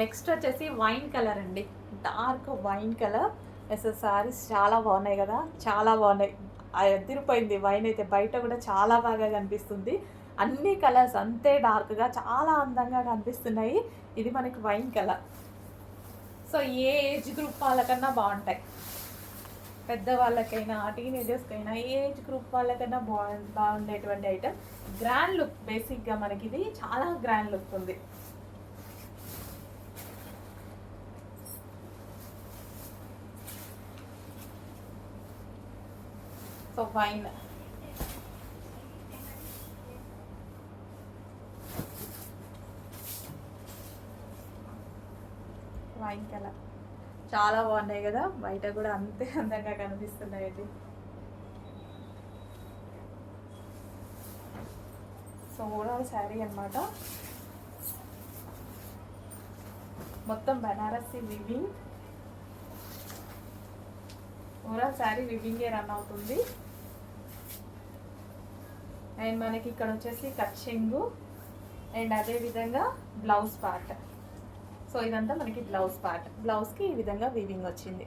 Next వచ్చేసి wine colour అండి. Dark wine colour. అసలు సారీస్ చాలా బాగున్నాయి కదా. చాలా బాగున్నాయి. ఆ ఎదిరిపోయింది. వైన్ అయితే బయట కూడా చాలా బాగా కనిపిస్తుంది. అన్ని కలర్స్ అంతే డార్క్గా చాలా అందంగా కనిపిస్తున్నాయి. ఇది మనకి వైన్ కలర్. సో ఏ ఏజ్ గ్రూప్ వాళ్ళకన్నా బాగుంటాయి. పెద్దవాళ్ళకైనా టీనేజర్స్కైనా ఏ ఏజ్ గ్రూప్ వాళ్ళకైనా బాగు బాగుండేటువంటి ఐటమ్. గ్రాండ్ లుక్ బేసిక్గా మనకి ఇది చాలా గ్రాండ్ లుక్ ఉంది. సో ఫైన్ వైన్ కలర్ చాలా బాగున్నాయి కదా? బయట కూడా అంతే అందంగా కనిపిస్తున్నాయండి సో ఓవరాల్ శారీ అన్నమాట. మొత్తం బనారసి వివింగ్ ఓవరాల్ శారీ వివింగే రన్ అవుతుంది. అండ్ మనకి ఇక్కడ వచ్చేసి కచ్చింగు అండ్ అదే విధంగా బ్లౌజ్ పార్ట్. సో ఇదంతా మనకి బ్లౌజ్ పార్ట్. బ్లౌజ్కి ఈ విధంగా వీవింగ్ వచ్చింది.